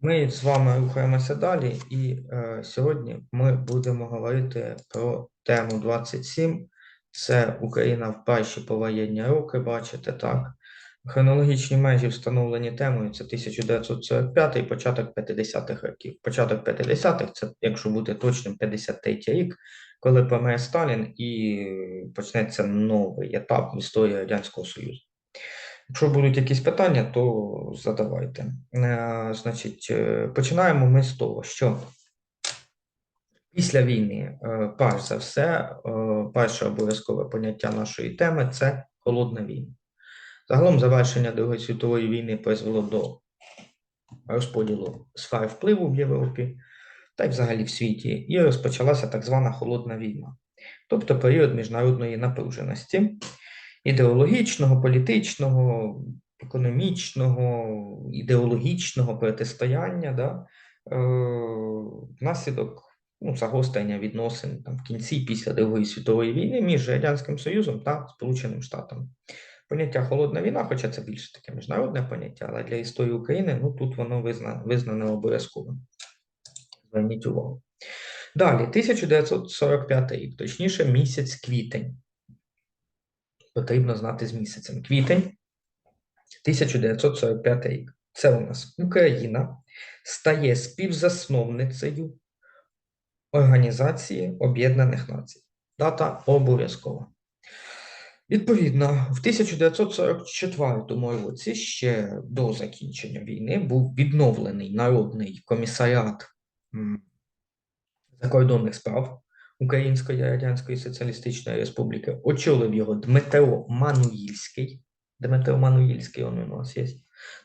Ми з вами рухаємося далі, і е, сьогодні ми будемо говорити про тему 27. Це Україна в перші повоєнні роки, бачите, так. Хронологічні межі встановлені темою це 1945 і початок 50-х років. Початок 50-х, це, якщо бути точним, 53-й рік, коли помре Сталін і почнеться новий етап в історії Радянського Союзу. Якщо будуть якісь питання, то задавайте. Е, Значить, е, починаємо ми з того, що після війни, е, перш за все, перше обов'язкове поняття нашої теми це холодна війна. Загалом завершення Другої світової війни призвело до розподілу сфер впливу в Європі та й взагалі в світі, і розпочалася так звана холодна війна, тобто період міжнародної напруженості ідеологічного, політичного, економічного, ідеологічного протистояння, да, е, внаслідок ну, загострення відносин там, в кінці після Другої світової війни між Радянським Союзом та Сполученим Штатом. Поняття холодна війна, хоча це більше таке міжнародне поняття, але для історії України ну, тут воно визнане, визнане обов'язковим. Зверніть увагу. Далі, 1945 рік, точніше, місяць квітень потрібно знати з місяцем. Квітень 1945 рік. Це у нас Україна стає співзасновницею Організації Об'єднаних Націй. Дата обов'язкова. Відповідно, в 1944 році, ще до закінчення війни, був відновлений Народний комісаріат закордонних справ Української Радянської Соціалістичної Республіки, очолив його Дмитро Мануїльський. Дмитро Мануїльський він у нас є,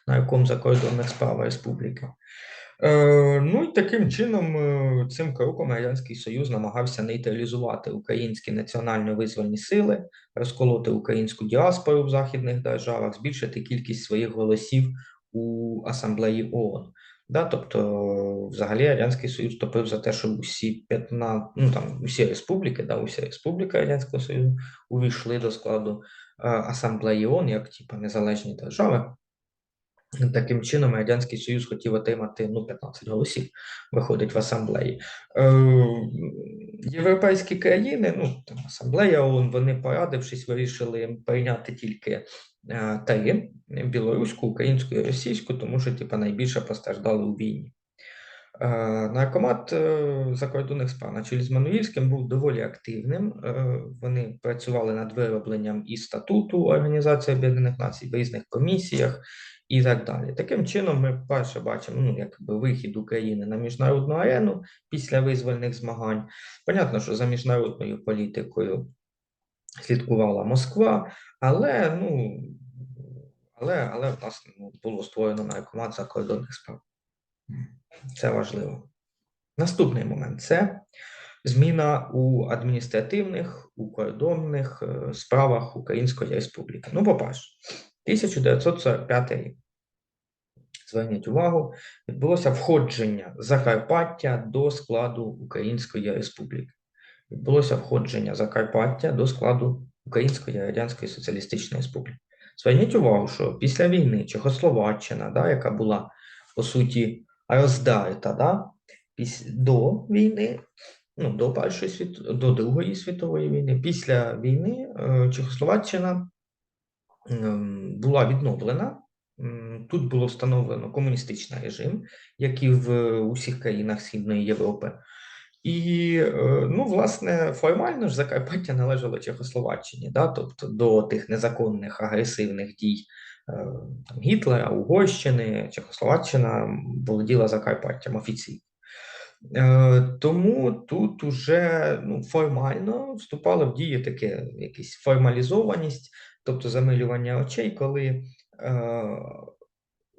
на якому закордонних справ Республіки. Е, ну і таким чином, е, цим кроком Радянський Союз намагався нейтралізувати українські національно-визвольні сили, розколоти українську діаспору в західних державах, збільшити кількість своїх голосів у асамблеї ООН. Да, Тобто, взагалі, Радянський Союз топив за те, щоб усі 15, ну там усі республіки, да, уся республіка Радянського Союзу увійшли до складу асамблеї ООН як типу, незалежні держави. Таким чином, Радянський Союз хотів отримати ну, 15 голосів, виходить в асамблеї. Е, Європейські країни, ну там асамблея ООН, вони порадившись, вирішили прийняти тільки Е, три білоруську, українську і російську, тому що типу, найбільше постраждали у війні. Е, наркомат е, закордонних справ на чолі з Мануїльським був доволі активним. Вони працювали над виробленням і статуту Організації Об'єднаних Націй в різних комісіях і так далі. Таким чином, ми перше бачимо ну, якби вихід України на міжнародну арену після визвольних змагань. Понятно, що за міжнародною політикою слідкувала Москва, але ну, але, але в нас ну, було створено наркомат закордонних справ. Це важливо. Наступний момент це зміна у адміністративних, у кордонних е, справах Української Республіки. Ну, по-перше, 1945 рік. Зверніть увагу, відбулося входження Закарпаття до складу Української Республіки. Відбулося входження Закарпаття до складу Української Радянської Соціалістичної Республіки. Зверніть увагу, що після війни Чехословаччина, да, яка була по суті роздерта да, до війни, ну, до Першої світ... до Другої світової війни, після війни е, Чехословаччина була відновлена. Тут було встановлено комуністичний режим, як і в усіх країнах Східної Європи. І, е, ну, власне, формально ж Закарпаття належало Чехословаччині, да? тобто до тих незаконних агресивних дій е, там, Гітлера, Угорщини, Чехословаччина володіла Закарпаттям офіційно. Е, тому тут уже ну, формально вступала в дію таке якась формалізованість, тобто замилювання очей, коли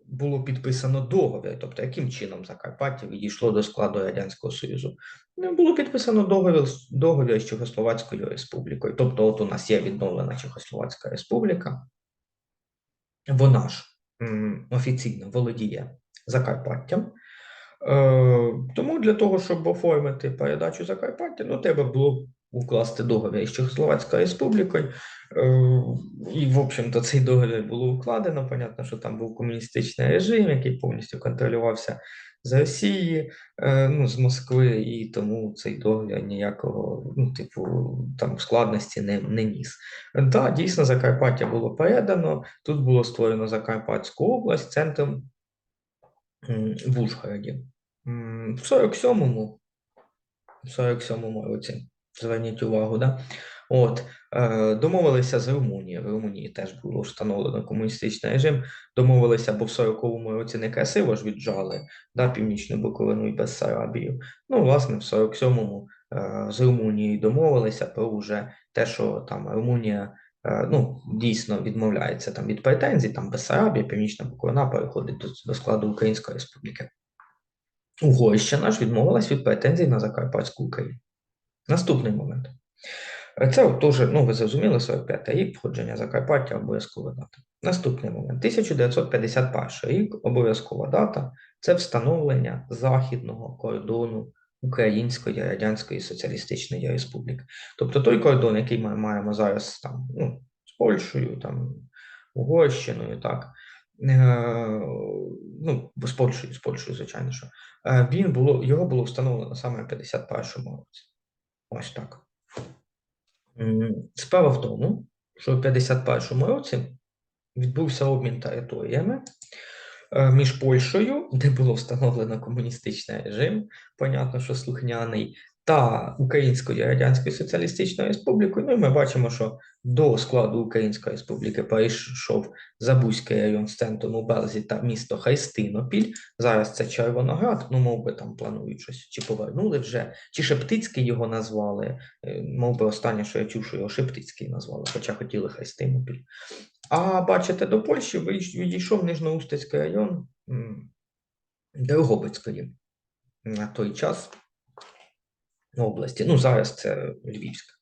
було підписано договір, тобто яким чином Закарпаття відійшло до складу Радянського Союзу. Ну, було підписано договір договір з Чехословацькою Республікою. Тобто, от у нас є відновлена Чехословацька Республіка, вона ж офіційно володіє Закарпаттям. Е, Тому для того, щоб оформити передачу Закарпаття, ну, треба було укласти договір із Чехословацькою Республікою. І, в общем-то, цей договір було укладено. Понятно, що там був комуністичний режим, який повністю контролювався з Росії, ну, з Москви, і тому цей договір ніякого, ну, типу, там складності не не ніс. Да, дійсно, Закарпаття було передано. Тут було створено Закарпатську область центром в Ужгороді. В 47-му, в 47-му році, зверніть увагу, да? От, е, Домовилися з Румунією. В Румунії теж було встановлено комуністичний режим. Домовилися, бо в 40-му році не красиво ж віджали да, Північну Буковину і Бессарабію. Ну, власне, в 47-му е, з Румунією домовилися про вже те, що там Румунія е, ну, дійсно відмовляється там від претензій, там Бессарабія, Північна Буковина переходить до, до складу Української Республіки. Угорщина ж відмовилась від претензій на Закарпатську Україну. Наступний момент. Це теж, ну ви зрозуміли, 45 рік входження Закарпаття обов'язкова дата. Наступний момент. 1951 рік обов'язкова дата це встановлення західного кордону Української Радянської Соціалістичної Республіки. Тобто той кордон, який ми маємо зараз там, ну, з Польщею, там, Угорщиною, так, е, ну, з Польщею, з Польщею, звичайно, що, е, він було, його було встановлено саме в 51-му році. Ось так. Справа в тому, що в 51-му році відбувся обмін територіями е, між Польщею, де було встановлено комуністичний режим, понятно, що слухняний, та Українською Радянською Соціалістичною Республікою. Ну і ми бачимо, що до складу Української Республіки перейшов Забузький район з центром у Берзі та місто Хайстинопіль. Зараз це Червоноград, ну мов би там планують щось, чи повернули вже, чи Шептицький його назвали. Е, мов би останнє, що я чув, що його Шептицький назвали, хоча хотіли Хайстинопіль. А бачите, до Польщі відійшов Нижноустецький район Дрогобицької на той час області. Ну, зараз це Львівська.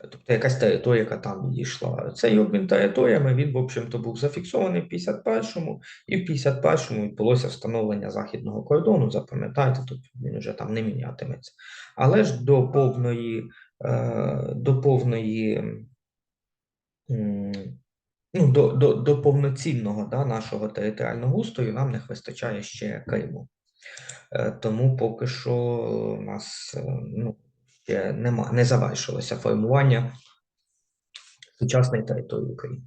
Тобто якась територія, яка там відійшла. Цей обмін територіями він, в общем-то, був зафіксований в 51-му, і в 51-му відбулося встановлення західного кордону. Запам'ятайте, тут він вже там не мінятиметься. Але ж до повної, е, до повної. Ну, до до, до повноцінного да, нашого територіального устрою нам не вистачає ще Криму. Е, тому поки що у нас е, ну, ще нема, не завершилося формування сучасної території України.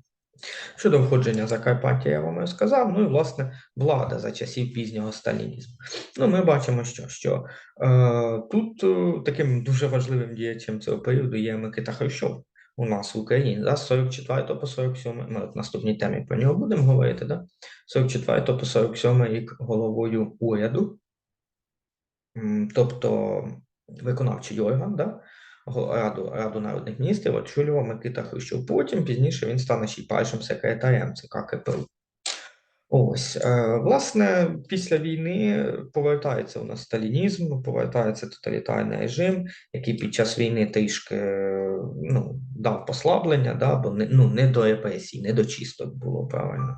Щодо входження Закарпаття, я вам сказав, ну і власне влада за часів пізнього сталінізму. Ну, Ми бачимо, що що е, тут е, таким дуже важливим діячем цього періоду є Микита Хрущов у нас в Україні да, з 44 по 47, ми в наступній темі про нього будемо говорити. Да? 44 по 47 рік головою уряду тобто виконавчий орган, да? Раду Раду народних міністрів очолював Микита Хрущов. Потім пізніше він стане ще й першим секретарем ЦК КПУ. Ось, е, власне, після війни повертається у нас сталінізм, повертається тоталітарний режим, який під час війни трішки ну, дав послаблення, да, бо не, ну, не до репресій, не до чисток було правильно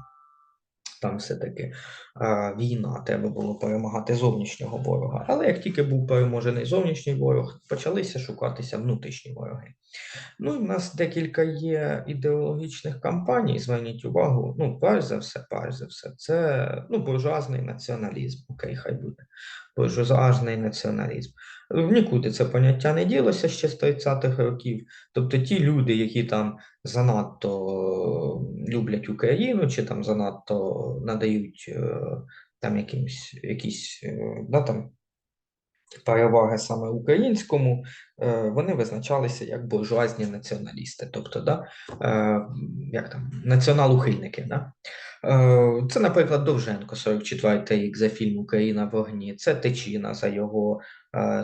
там все-таки війна, треба було перемагати зовнішнього ворога. Але як тільки був переможений зовнішній ворог, почалися шукатися внутрішні вороги. Ну і в нас декілька є ідеологічних кампаній. Зверніть увагу, ну, перш за все, перш за все, це ну, буржуазний націоналізм. Окей, хай буде. Буржуазний націоналізм. В нікуди це поняття не ділося ще з 30-х років. Тобто ті люди, які там занадто люблять Україну, чи там занадто надають е, там якимсь якісь е, да, там, переваги саме українському, е, вони визначалися як буржуазні націоналісти, тобто да, як там, націонал-ухильники. Да? Це, наприклад, Довженко, 44-й рік за фільм Україна в вогні, це Тичина за його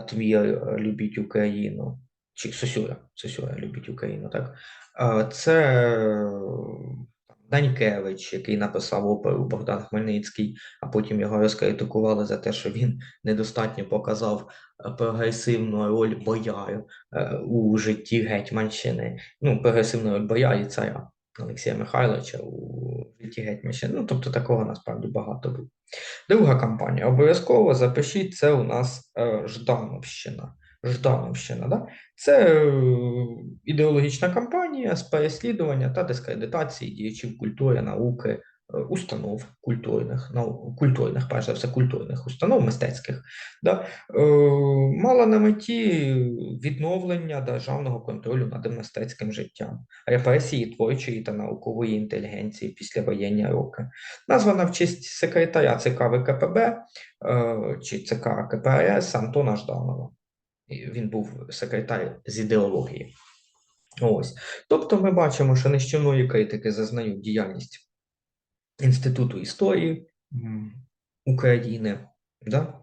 твір Любіть Україну. Чи Сосюра, Сосюра любить Україну, так? Це Данькевич, який написав оперу Богдан Хмельницький, а потім його розкритикували за те, що він недостатньо показав прогресивну роль бояр е, у житті Гетьманщини. Ну, прогресивну роль бояр і царя Олексія Михайловича у житті Гетьманщини. Ну, тобто такого насправді багато було. Друга кампанія. Обов'язково запишіть це у нас е, Ждановщина. Ждановщина. Да? Це е, ідеологічна кампанія з переслідування та дискредитації діячів культури, науки, е, установ культурних, нау- культурних, перш за все, культурних установ, мистецьких, да? е, мала на меті відновлення державного контролю над мистецьким життям, репресії творчої та наукової інтелігенції після воєнні роки. Названа в честь секретаря ЦК ВКПБ чи ЦК КПРС Антона Жданова. Він був секретар з ідеології. Ось. Тобто ми бачимо, що нищівної критики зазнають діяльність Інституту історії України, да?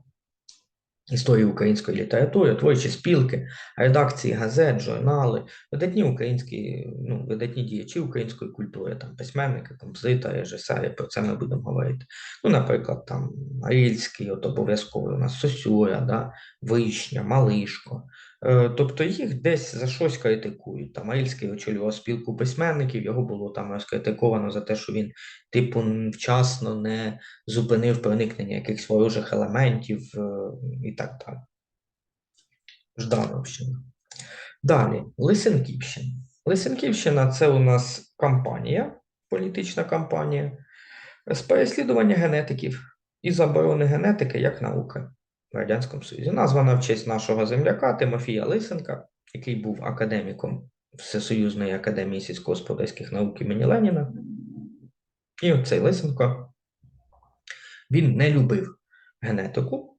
Історії української літератури, творчі спілки, редакції газет, журнали, видатні українські, ну, видатні діячі української культури, там письменники, композитори, режисери, про це ми будемо говорити. Ну, наприклад, там Рільський, от обов'язково у нас Сосюра, да? Вишня, Малишко. Е, Тобто їх десь за щось критикують. Там Рильський очолював спілку письменників, його було там розкритиковано за те, що він, типу, вчасно не зупинив проникнення якихось ворожих елементів е, і так далі. Ждановщина. Далі, Лисенківщина. Лисенківщина це у нас кампанія, політична кампанія з переслідування генетиків і заборони генетики як науки Радянському Союзі. Названа в честь нашого земляка Тимофія Лисенка, який був академіком Всесоюзної академії сільськогосподарських наук імені Леніна. І оцей Лисенко він не любив генетику,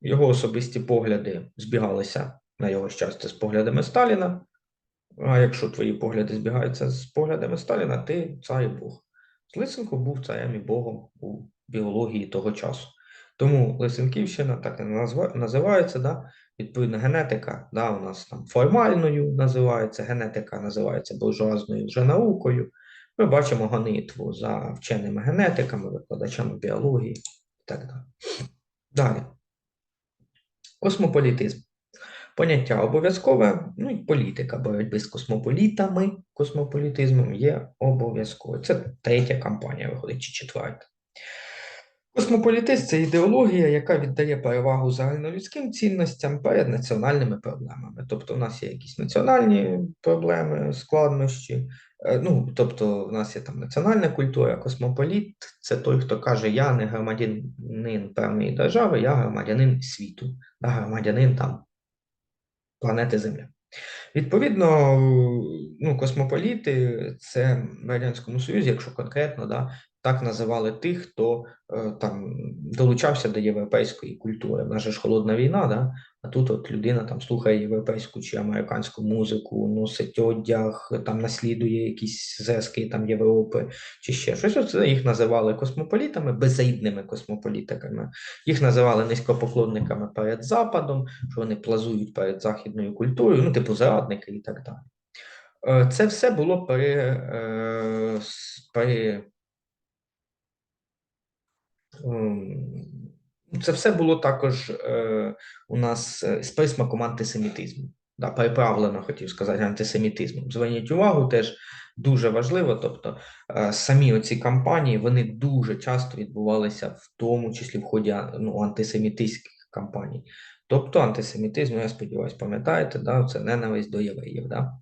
його особисті погляди збігалися на його щастя з поглядами Сталіна. А якщо твої погляди збігаються з поглядами Сталіна, ти цар і Бог. Лисенко був царем і Богом у біології того часу. Тому Лисенківщина так і називається, да? відповідно, генетика да, у нас там формальною називається, генетика називається буржуазною вже наукою. Ми бачимо гонитву за вченими генетиками, викладачами біології і так далі. Далі. Космополітизм. Поняття обов'язкове, ну і політика боротьби з космополітами, космополітизмом є обов'язковою. Це третя кампанія виходить, чи четверта. Космополітизм це ідеологія, яка віддає перевагу загальнолюдським цінностям перед національними проблемами. Тобто, у нас є якісь національні проблеми, складнощі. е, Ну, тобто, в нас є там національна культура, космополіт це той, хто каже, я не громадянин певної держави, я громадянин світу, да, громадянин там планети Земля. Відповідно, ну, космополіти це в Радянському Союзі, якщо конкретно, да, так називали тих, хто е, там долучався до європейської культури. В нас же ж холодна війна, да? а тут от людина там слухає європейську чи американську музику, носить одяг, там наслідує якісь зразки там Європи чи ще щось. Оце їх називали космополітами, беззаїдними космополітиками. Їх називали низькопоклонниками перед Западом, що вони плазують перед західною культурою, ну, типу зрадники і так далі. Е, Це все було пере, е, ем, це все було також е, у нас е, з присмаком антисемітизму. Да, переправлено, хотів сказати, антисемітизмом. Зверніть увагу, теж дуже важливо. Тобто е, самі оці кампанії вони дуже часто відбувалися в тому числі в ході ну, антисемітистських кампаній. Тобто антисемітизм, я сподіваюся, пам'ятаєте, да, це ненависть до євреїв. Да?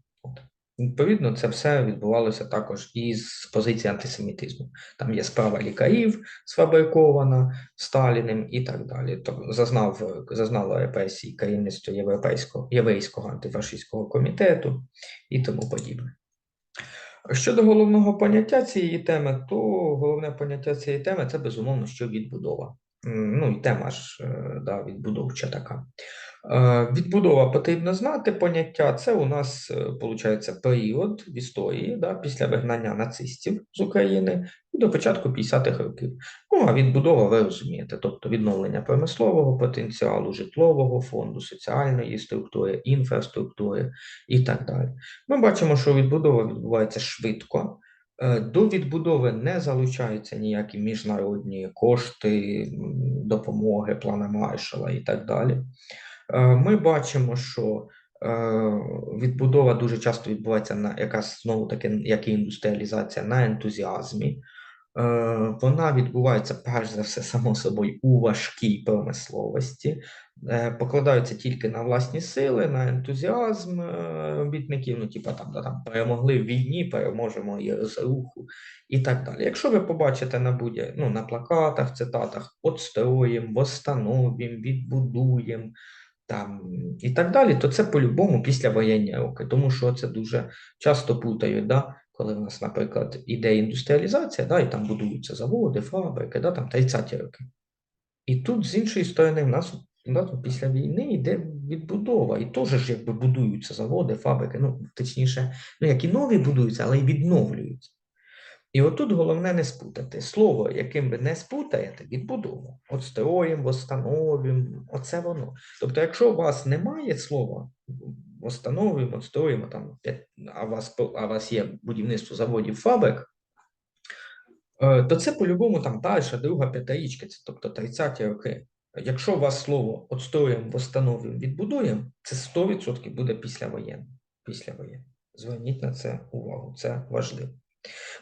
Відповідно, це все відбувалося також і з позиції антисемітизму. Там є справа лікарів сфабрикована Сталіним і так далі. Тобто зазнав, зазнало репресії керівництво Європейського єврейського антифашистського комітету і тому подібне. Щодо головного поняття цієї теми, то головне поняття цієї теми це безумовно, що відбудова. Ну і тема ж е, да, відбудовча така. Е, Відбудова потрібно знати поняття. Це у нас виходить період в історії да, після вигнання нацистів з України і до початку 50-х років. Ну а відбудова, ви розумієте, тобто відновлення промислового потенціалу, житлового фонду, соціальної структури, інфраструктури і так далі. Ми бачимо, що відбудова відбувається швидко. Е, До відбудови не залучаються ніякі міжнародні кошти, допомоги, плани Маршала і так далі. Е, Ми бачимо, що е, відбудова дуже часто відбувається на якраз знову таки, як і індустріалізація на ентузіазмі. Е, Вона відбувається перш за все, само собою, у важкій промисловості. покладаються тільки на власні сили, на ентузіазм робітників, ну, типа там, там перемогли в війні, переможемо і руху і так далі. Якщо ви побачите на будь ну, на плакатах, цитатах «отстроїм», «восстановим», «відбудуєм», там і так далі, то це по-любому післявоєнні роки, тому що це дуже часто путають, да, коли в нас, наприклад, іде індустріалізація, да, і там будуються заводи, фабрики, да, там 30-ті роки. І тут, з іншої сторони, в нас да, після війни йде відбудова, і теж ж якби будуються заводи, фабрики, ну, точніше, ну, як і нові будуються, але й відновлюються. І отут головне не спутати. Слово, яким ви не спутаєте, відбудова. Отстроїм, восстановим, оце воно. Тобто, якщо у вас немає слова восстановим, отстроїмо, там, а у вас, а у вас є будівництво заводів фабрик, е, то це по-любому там перша, друга п'ятаїчка, це тобто 30-ті роки. Якщо у вас слово отстроїмо, восстановим, відбудуємо, це 100% буде післявоєнне. Післявоєнне. Зверніть на це увагу, це важливо.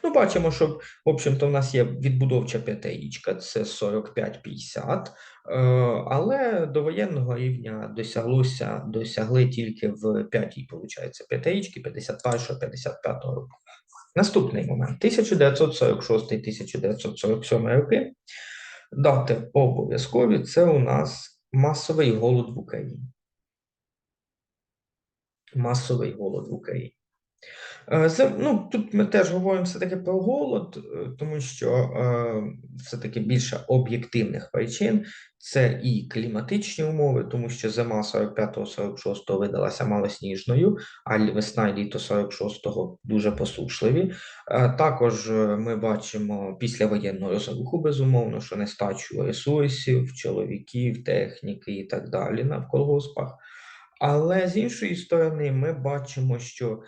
Ну, бачимо, що, в общем-то, в нас є відбудовча п'ятиїчка, це 45-50, е, але до воєнного рівня досяглося, досягли тільки в п'ятій, виходить, п'ятиїчки 51-55 року. Наступний момент: 1946-1947 роки. Дати обов'язкові це у нас масовий голод в Україні. Масовий голод в Україні. Е, ну, Тут ми теж говоримо все-таки про голод, е, тому що е, все-таки більше об'єктивних причин це і кліматичні умови, тому що зима 45-46 видалася малосніжною, а весна і літо 46-го дуже посушливі. Також ми бачимо післявоєнну розруху, безумовно, що нестачу ресурсів, чоловіків, техніки і так далі на колгоспах. Але з іншої сторони, ми бачимо, що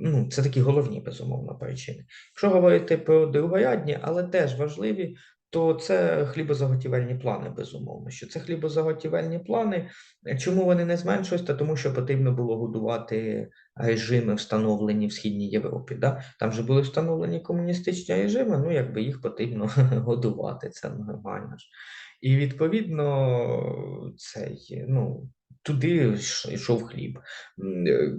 ну, Це такі головні, безумовно, причини. Якщо говорити про другорядні, але теж важливі, то це хлібозаготівельні плани, безумовно. Що це хлібозаготівельні плани. Чому вони не зменшуються? Тому що потрібно було годувати режими, встановлені в Східній Європі. Да? Там же були встановлені комуністичні режими, ну якби їх потрібно годувати, це нормально ж. І відповідно цей, ну, туди йшов хліб. Е,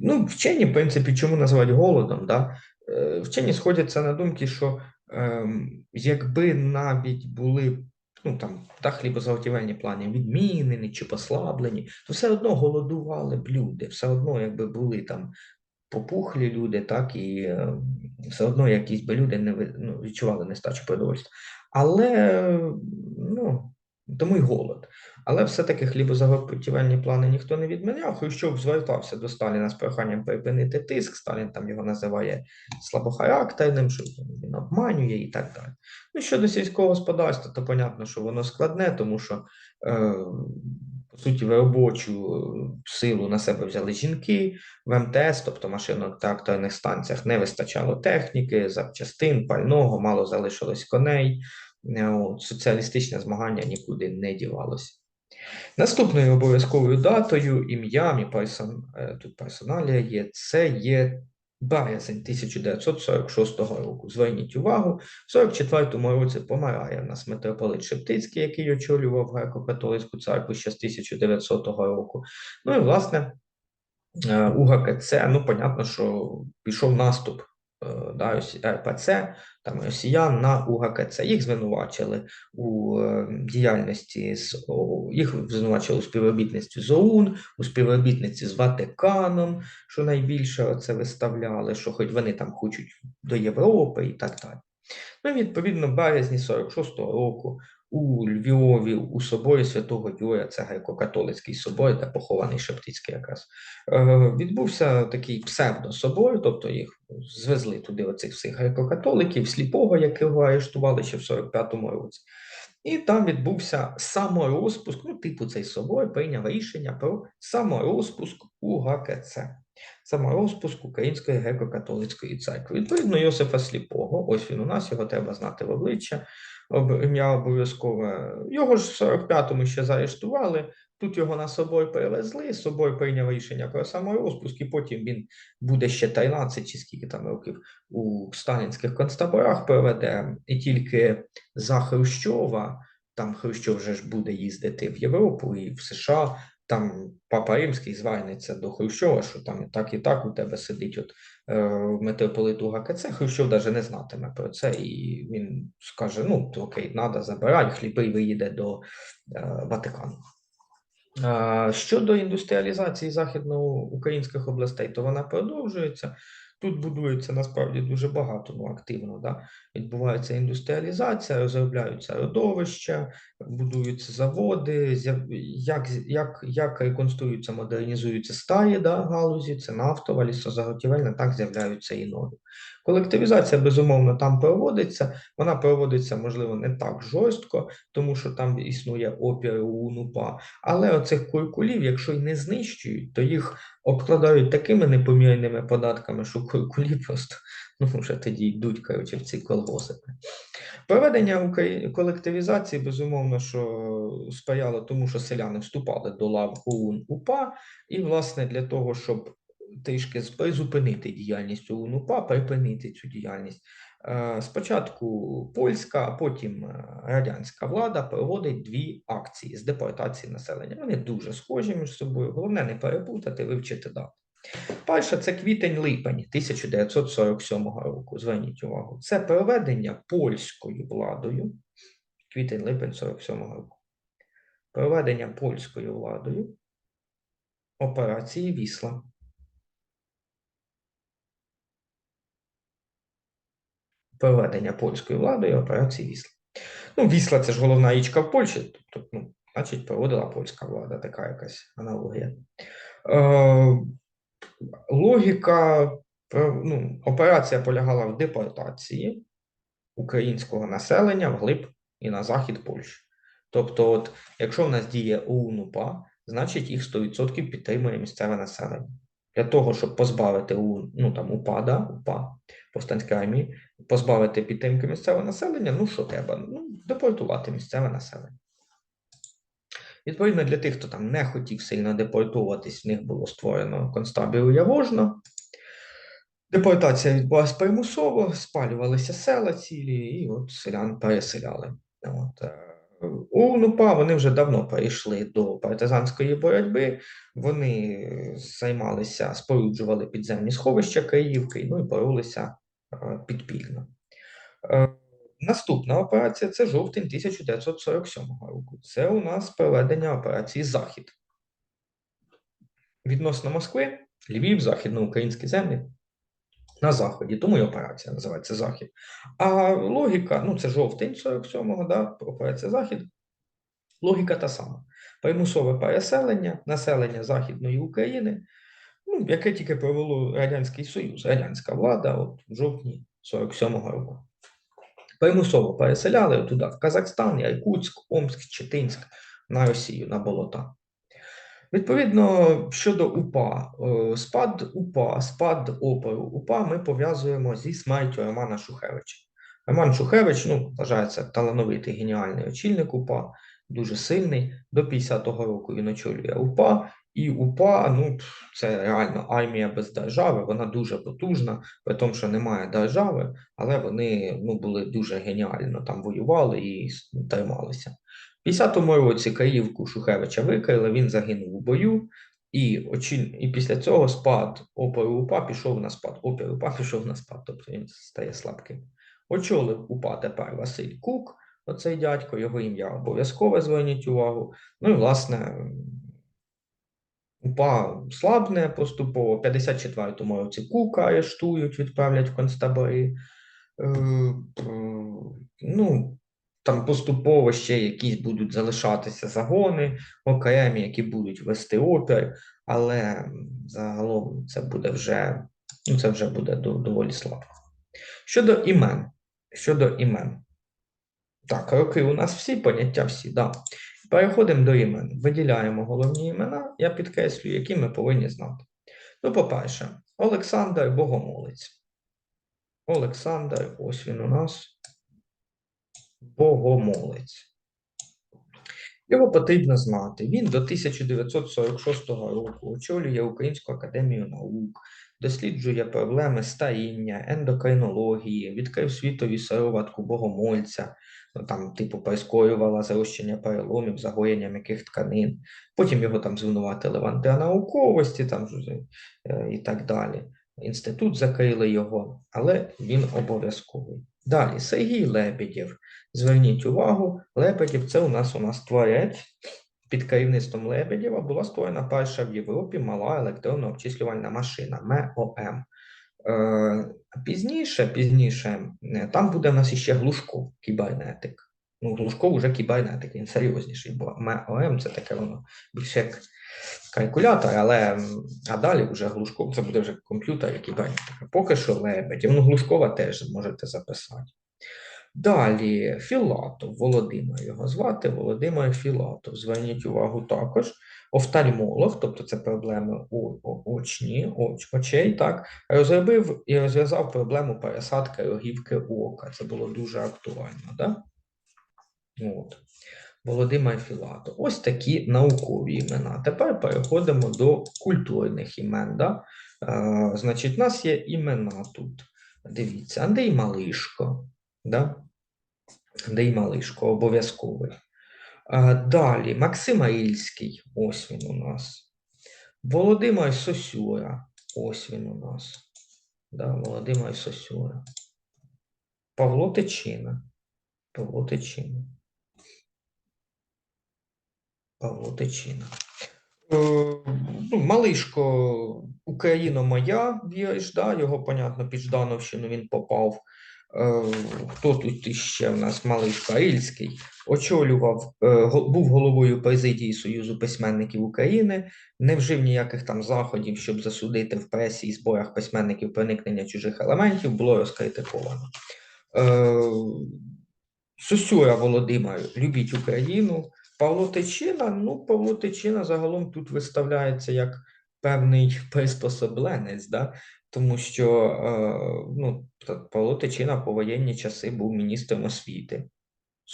ну, Вчені, в принципі, чому називають голодом? Да? Е, вчені сходяться на думки, що е, якби навіть були ну, там, та хлібозаготівельні плани відмінені чи послаблені, то все одно голодували б люди, все одно якби були там попухлі люди, так і е, все одно якісь би люди не ну, відчували нестачу продовольства. Але ну, тому й голод. Але все-таки хлібозаготівельні плани ніхто не відміняв. Хрущов звертався до Сталіна з проханням припинити тиск. Сталін там його називає слабохарактерним, що він обманює і так далі. Ну, щодо сільського господарства, то понятно, що воно складне, тому що, е, по суті, робочу силу на себе взяли жінки в МТС, тобто машинно-тракторних станціях, не вистачало техніки, запчастин, пального, мало залишилось коней. Е, Соціалістичне змагання нікуди не дівалося. Наступною обов'язковою датою, ім'ям і персон, е, тут персоналія є, це є березень 1946 року. Зверніть увагу, в 44-му році помирає в нас митрополит Шептицький, який очолював греко-католицьку церкву ще з 1900 року. Ну і, власне, е, у ГКЦ, ну, понятно, що пішов наступ да, РПЦ, там росіян на УГКЦ. Їх звинувачили у е, діяльності з їх звинувачили у співробітництві з ОУН, у співробітниці з Ватиканом, що найбільше це виставляли, що хоч вони там хочуть до Європи і так далі. Ну, відповідно, в березні 46-го року у Львові у соборі святого Юрія, це греко-католицький собор, де похований Шептицький якраз, е, відбувся такий псевдособор, тобто їх звезли туди оцих всіх греко-католиків, сліпого, якого арештували ще в 45-му році. І там відбувся саморозпуск, ну, типу цей собор прийняв рішення про саморозпуск у ГКЦ, саморозпуск Української греко-католицької церкви. Відповідно, Йосифа Сліпого, ось він у нас, його треба знати в обличчя ім'я обов'язкове. Його ж в 45-му ще заарештували. Тут його на собою перевезли, з собою прийняв рішення про саморозпуск, і потім він буде ще 13 чи скільки там років у сталінських концтаборах проведе, і тільки за Хрущова там Хрущов вже ж буде їздити в Європу і в США. Там Папа Римський звернеться до Хрущова, що там і так, і так у тебе сидить от е, митрополит що Хрущов навіть не знатиме про це, і він скаже: ну, окей, треба забирай, хліби і виїде до е, Ватикану. А, Щодо індустріалізації західноукраїнських областей, то вона продовжується. Тут будується насправді дуже багато, ну активно да? відбувається індустріалізація, розробляються родовища, будуються заводи, як, як, як реконструюються, модернізуються старі да, галузі, це нафтова, лісозаготівельна, так з'являються і нові. Колективізація, безумовно, там проводиться, вона проводиться, можливо, не так жорстко, тому що там існує опір у УНУПА, але оцих куркулів, якщо й не знищують, то їх обкладають такими непомірними податками, що куркулі просто ну, вже тоді йдуть коротше, в ці колгосипи. Проведення колективізації, безумовно, що сприяло тому, що селяни вступали до лав ОУН УПА, і, власне, для того, щоб трішки призупинити діяльність ОУН УПА, припинити цю діяльність. е, Спочатку польська, а потім е, радянська влада проводить дві акції з депортації населення. Вони дуже схожі між собою. Головне не переплутати, вивчити дату. Перша це квітень-липень 1947 року. Зверніть увагу. Це проведення польською владою. Квітень-липень 47 року. Проведення польською владою операції Вісла. Проведення польською владою операції Вісла. Ну, Вісла це ж головна річка в Польщі, тобто, ну, значить, проводила польська влада, така якась аналогія. Е, логіка, ну, операція полягала в депортації українського населення вглиб і на захід Польщі. Тобто, от, якщо в нас діє ОУН-УПА, значить їх 100% підтримує місцеве населення. Для того, щоб позбавити ОУН, ну там упада, УПА, повстанської армії, позбавити підтримки місцевого населення, ну що треба? Ну, депортувати місцеве населення. Відповідно, для тих, хто там не хотів сильно депортуватись, в них було створено концтабір Явожно. Депортація відбулася примусово, спалювалися села цілі, і от селян переселяли. От. У УНУПА вони вже давно перейшли до партизанської боротьби. Вони займалися, споруджували підземні сховища Київки, ну і боролися е, підпільно. Е, Наступна операція це жовтень 1947 року. Це у нас проведення операції Захід. Відносно Москви, Львів, західноукраїнські землі на Заході, тому і операція називається Захід. А логіка, ну це жовтень 47-го, да, операція Захід. Логіка та сама. Примусове переселення, населення Західної України, ну, яке тільки провело Радянський Союз, радянська влада от, в жовтні 47-го року. Примусово переселяли туди, в Казахстан, Якутськ, Омськ, Читинськ, на Росію, на болота. Відповідно, щодо УПА, е, спад УПА, спад опору УПА ми пов'язуємо зі смертю Романа Шухевича. Роман Шухевич ну, вважається талановитий геніальний очільник УПА, дуже сильний. До 50-го року він очолює УПА, і УПА ну, це реально армія без держави, вона дуже потужна, при тому, що немає держави, але вони ну, були дуже геніально там воювали і с- трималися. В 50-му році Київку Шухевича викрили, він загинув у бою, і, очіль... і після цього спад опору УПА пішов на спад. Опір УПА пішов на спад, тобто він стає слабким. Очолив УПА тепер Василь Кук, оцей дядько, його ім'я обов'язково зверніть увагу. Ну і власне. УПА слабне поступово. В 54-му році Кука арештують, відправлять в концтабори. Е, ну, там поступово ще якісь будуть залишатися загони окремі, які будуть вести опір, але загалом це буде вже, ну, це вже буде до- доволі слабко. Щодо імен. Щодо імен. Так, роки у нас всі, поняття всі, да. Переходимо до імен. Виділяємо головні імена, я підкреслюю, які ми повинні знати. Ну, по-перше, Олександр Богомолець. Олександр, ось він у нас. Богомолець. Його потрібно знати. Він до 1946 року очолює Українську академію наук, досліджує проблеми старіння, ендокринології, відкрив світові сироватку богомольця, ну, там, типу, прискорювала зарощення переломів, загоєння м'яких тканин. Потім його там звинуватили в антинауковості там, е, і так далі. Інститут закрили його, але він обов'язковий. Далі, Сергій Лебедєв. Зверніть увагу, Лебедєв це у нас у нас творець. Під керівництвом Лебедєва була створена перша в Європі мала електронна обчислювальна машина МЕОМ. Е, Пізніше, пізніше, е, там буде в нас іще глушко кібернетик. Ну, Глушков уже кібернетик, він серйозніший, бо МЕОМ це таке воно більше як калькулятор, але а далі вже Глушков, це буде вже комп'ютер і кібернетика. Поки що Лебедєв, ну Глушкова теж можете записати. Далі Філатов, Володимир його звати, Володимир Філатов. Зверніть увагу також. Офтальмолог, тобто це проблеми очні, оч, очей, так, розробив і розв'язав проблему пересадки рогівки ока. Це було дуже актуально. Да? От. Володимир Філатов. Ось такі наукові імена. Тепер переходимо до культурних імен. Да? Е, значить, у нас є імена тут. Дивіться, Андрій Малишко. Да? Андрій Малишко, обов'язковий. А, Далі Максим Ільський, ось він у нас. Володимир Сосюра, ось він у нас. Да, Володимир Сосюра. Павло Тичина. Павло Тичина. Павло Тичина. Е, ну, Малишко, Україна моя, віриш, да? його, понятно, під Ждановщину він попав. Е, Хто тут іще в нас Малишко Ільський? Очолював, е, був головою президії Союзу письменників України, не вжив ніяких там заходів, щоб засудити в пресі і зборах письменників проникнення чужих елементів, було розкритиковано. Сосюра Володимир, любіть Україну. Павло Тичина, ну, Павло Тичина загалом тут виставляється як певний приспособленець, да? тому що е, ну, Павло Тичина по воєнні часи був міністром освіти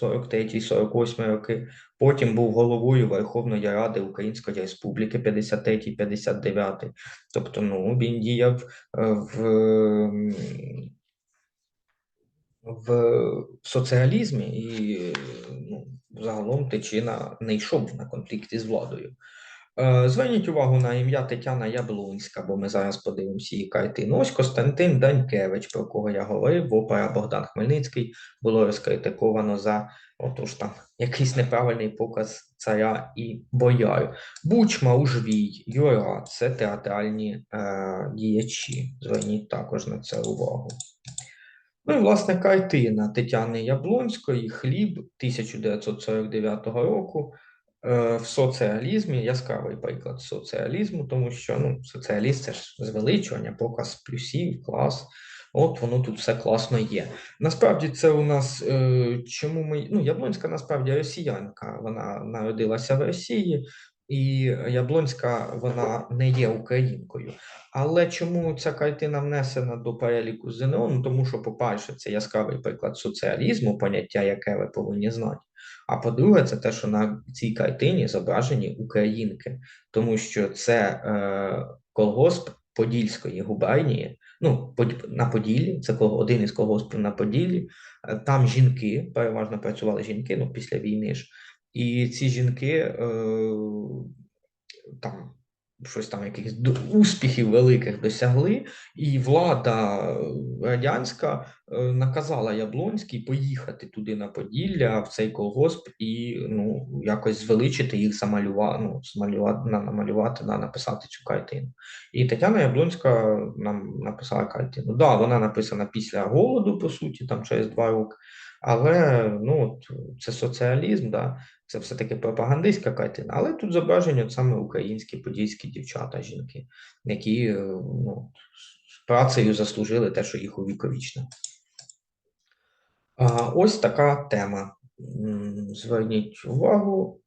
43-48 роки. Потім був головою Верховної Ради Української Республіки 53-59. Тобто, ну, він діяв е, в, в соціалізмі і ну, загалом Тичина не йшов на конфлікт із владою. Е, Зверніть увагу на ім'я Тетяна Яблунська, бо ми зараз подивимося її картину. Ось Костянтин Данькевич, про кого я говорив, опера Богдан Хмельницький було розкритиковано за отож там якийсь неправильний показ царя і бояр. Бучма, Ужвій, Юра це театральні е, діячі. Зверніть також на це увагу. Ну і власне картина Тетяни Яблонської Хліб 1949 року е, в соціалізмі, яскравий приклад соціалізму, тому що ну, соціаліст це ж звеличування, показ плюсів, клас. От воно тут все класно є. Насправді це у нас е, чому ми. Ну, Яблонська насправді росіянка. Вона народилася в Росії, і Яблонська вона не є українкою. Але чому ця картина внесена до переліку ЗНО? Ну, тому що, по-перше, це яскравий приклад соціалізму, поняття, яке ви повинні знати. А по-друге, це те, що на цій картині зображені українки, тому що це е, колгосп Подільської губернії, ну, на Поділлі, це один із колгоспів на Поділлі. Е, Там жінки, переважно працювали жінки, ну, після війни ж. І ці жінки е, там щось там якихось успіхів великих досягли, і влада радянська е, наказала Яблонській поїхати туди на Поділля, в цей колгосп, і ну, якось звеличити їх замалювати, ну, змалювати, на- намалювати, на, написати цю картину. І Тетяна Яблонська нам написала картину. Да, вона написана після голоду, по суті, там через два роки. Але ну, це соціалізм, да, це все-таки пропагандистська картина, але тут зображені от саме українські подільські дівчата, жінки, які е, ну, працею заслужили те, що їх увіковічно. Ось така тема. Зверніть увагу,